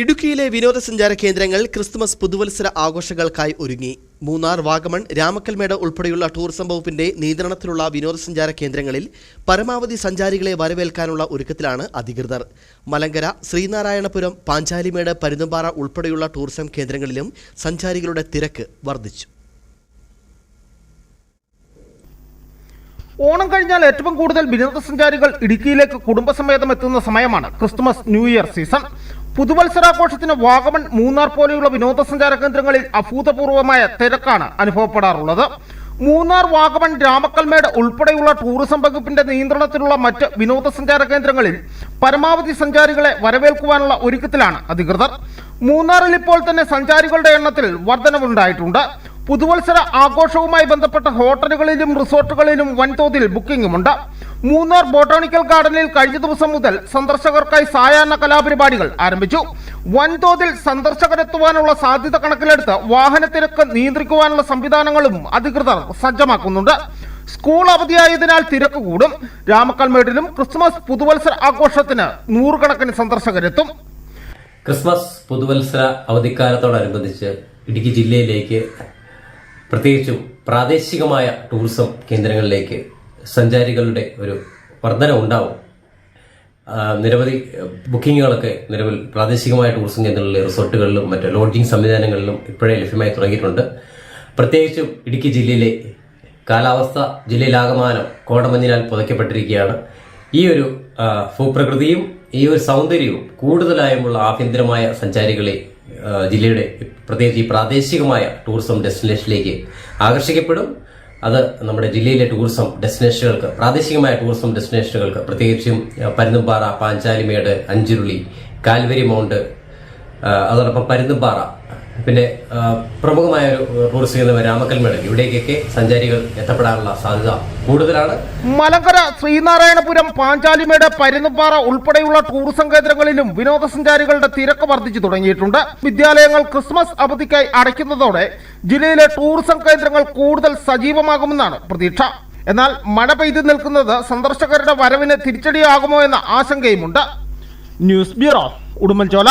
ഇടുക്കിയിലെ വിനോദസഞ്ചാര കേന്ദ്രങ്ങൾ ക്രിസ്തുമസ് പുതുവത്സര ആഘോഷങ്ങൾക്കായി ഒരുങ്ങി. മൂന്നാർ വാഗമൺ രാമക്കൽമേട് ഉൾപ്പെടെയുള്ള ടൂറിസം വകുപ്പിന്റെ നിയന്ത്രണത്തിലുള്ള വിനോദസഞ്ചാര കേന്ദ്രങ്ങളിൽ പരമാവധി സഞ്ചാരികളെ വരവേൽക്കാനുള്ള ഒരുക്കത്തിലാണ് അധികൃതർ. മലങ്കര ശ്രീനാരായണപുരം പാഞ്ചാലിമേട് പരുന്തുംപാറ ഉൾപ്പെടെയുള്ള ടൂറിസം കേന്ദ്രങ്ങളിലും സഞ്ചാരികളുടെ തിരക്ക് വർദ്ധിച്ചു. ഓണം കഴിഞ്ഞാൽ ഏറ്റവും കൂടുതൽ വിനോദസഞ്ചാരികൾ ഇടുക്കിയിലേക്ക് കുടുംബസമേതം എത്തുന്ന സമയമാണ് ക്രിസ്തുമസ് ന്യൂ ഇയർ സീസൺ. പുതുവത്സരാഘോഷത്തിന് വാഗമൺ മൂന്നാർ പോലെയുള്ള വിനോദസഞ്ചാര കേന്ദ്രങ്ങളിൽ അഭൂതപൂർവമായ തിരക്കാണ് അനുഭവപ്പെടാറുള്ളത്. മൂന്നാർ വാഗമൺ രാമക്കൽമേട് ഉൾപ്പെടെയുള്ള ടൂറിസം വകുപ്പിന്റെ നിയന്ത്രണത്തിലുള്ള മറ്റ് വിനോദസഞ്ചാര കേന്ദ്രങ്ങളിൽ പരമാവധി സഞ്ചാരികളെ വരവേൽക്കുവാനുള്ള ഒരുക്കത്തിലാണ് അധികൃതർ. മൂന്നാറിൽ ഇപ്പോൾ തന്നെ സഞ്ചാരികളുടെ എണ്ണത്തിൽ വർധനവുണ്ടായിട്ടുണ്ട്. പുതുവത്സര ആഘോഷവുമായി ബന്ധപ്പെട്ട ഹോട്ടലുകളിലും റിസോർട്ടുകളിലും വൻതോതിൽ ബുക്കിംഗുമുണ്ട്. മൂന്നാർ ബോട്ടാണിക്കൽ ഗാർഡനിൽ കഴിഞ്ഞ ദിവസം മുതൽ സന്ദർശകർക്കായി സായാഹ്ന കലാപരിപാടികൾ ആരംഭിച്ചു. വൻതോതിൽ സന്ദർശകരെത്തുവാനുള്ള സാധ്യത കണക്കിലെടുത്ത് വാഹനത്തിരക്ക് നിയന്ത്രിക്കുവാനുള്ള സംവിധാനങ്ങളും അധികൃതർ സജ്ജമാക്കുന്നുണ്ട്. സ്കൂൾ അവധിയായതിനാൽ തിരക്ക് കൂടും. രാമക്കൽമേട്ടിലും ക്രിസ്മസ് പുതുവത്സര ആഘോഷത്തിന് നൂറുകണക്കിന് സന്ദർശകരെത്തും. ക്രിസ്മസ് പുതുവത്സര അവധിക്കാലത്തോടനുബന്ധിച്ച് ഇടുക്കി ജില്ലയിലേക്ക് പ്രത്യേകിച്ചും പ്രാദേശികമായ ടൂറിസം കേന്ദ്രങ്ങളിലേക്ക് സഞ്ചാരികളുടെ ഒരു വർധന ഉണ്ടാവും. നിരവധി ബുക്കിങ്ങുകളൊക്കെ നിലവിൽ പ്രാദേശികമായ ടൂറിസം കേന്ദ്രങ്ങളിലെ റിസോർട്ടുകളിലും മറ്റ് ലോഡ്ജിംഗ് സംവിധാനങ്ങളിലും ഇപ്പോഴേ ലഭ്യമായി തുടങ്ങിയിട്ടുണ്ട്. പ്രത്യേകിച്ചും ഇടുക്കി ജില്ലയിലെ കാലാവസ്ഥ ജില്ലയിലാകമാനം കോടമഞ്ഞിനാൽ പുതയ്ക്കപ്പെട്ടിരിക്കുകയാണ്. ഈ ഒരു ഭൂപ്രകൃതിയും ഈ ഒരു സൗന്ദര്യവും കൂടുതലായുമുള്ള ആഭ്യന്തരമായ സഞ്ചാരികളെ ജില്ലയുടെ പ്രത്യേകിച്ച് ഈ പ്രാദേശികമായ ടൂറിസം ഡെസ്റ്റിനേഷനിലേക്ക് ആകർഷിക്കപ്പെടും. അത് നമ്മുടെ ജില്ലയിലെ ടൂറിസം ഡെസ്റ്റിനേഷനുകൾക്ക് പ്രാദേശികമായ ടൂറിസം ഡെസ്റ്റിനേഷനുകൾക്ക് പ്രത്യേകിച്ചും പരുന്തുംപാറ പാഞ്ചാലിമേട് അഞ്ചുരുളി കാൽവരി മൗണ്ട് അതോടൊപ്പം പരുന്തുംപാറ പിന്നെ പ്രമുഖമായ ഒരു ടൂറിസ്റ്റ് കേന്ദ്രം രാമക്കൽമേട് ഇവിടേക്കൊക്കെ സഞ്ചാരികൾ എത്തപ്പെടാനുള്ള സാധ്യത കൂടുതലാണ്. മലങ്കര ശ്രീനാരായണപുരം പാഞ്ചാലിമേട് പരുന്നുംപാറ ഉൾപ്പെടെയുള്ള ടൂറിസം കേന്ദ്രങ്ങളിലും വിനോദസഞ്ചാരികളുടെ തിരക്ക് വർദ്ധിച്ചു തുടങ്ങിയിട്ടുണ്ട്. വിദ്യാലയങ്ങൾ ക്രിസ്മസ് അവധിക്കായി അടയ്ക്കുന്നതോടെ ജില്ലയിലെ ടൂറിസം കേന്ദ്രങ്ങൾ കൂടുതൽ സജീവമാകുമെന്നാണ് പ്രതീക്ഷ. എന്നാൽ മഴ പെയ്തു നിൽക്കുന്നത് സന്ദർശകരുടെ വരവിന് തിരിച്ചടിയാകുമോ എന്ന ആശങ്കയുമുണ്ട്. News bureau Udumbanchola.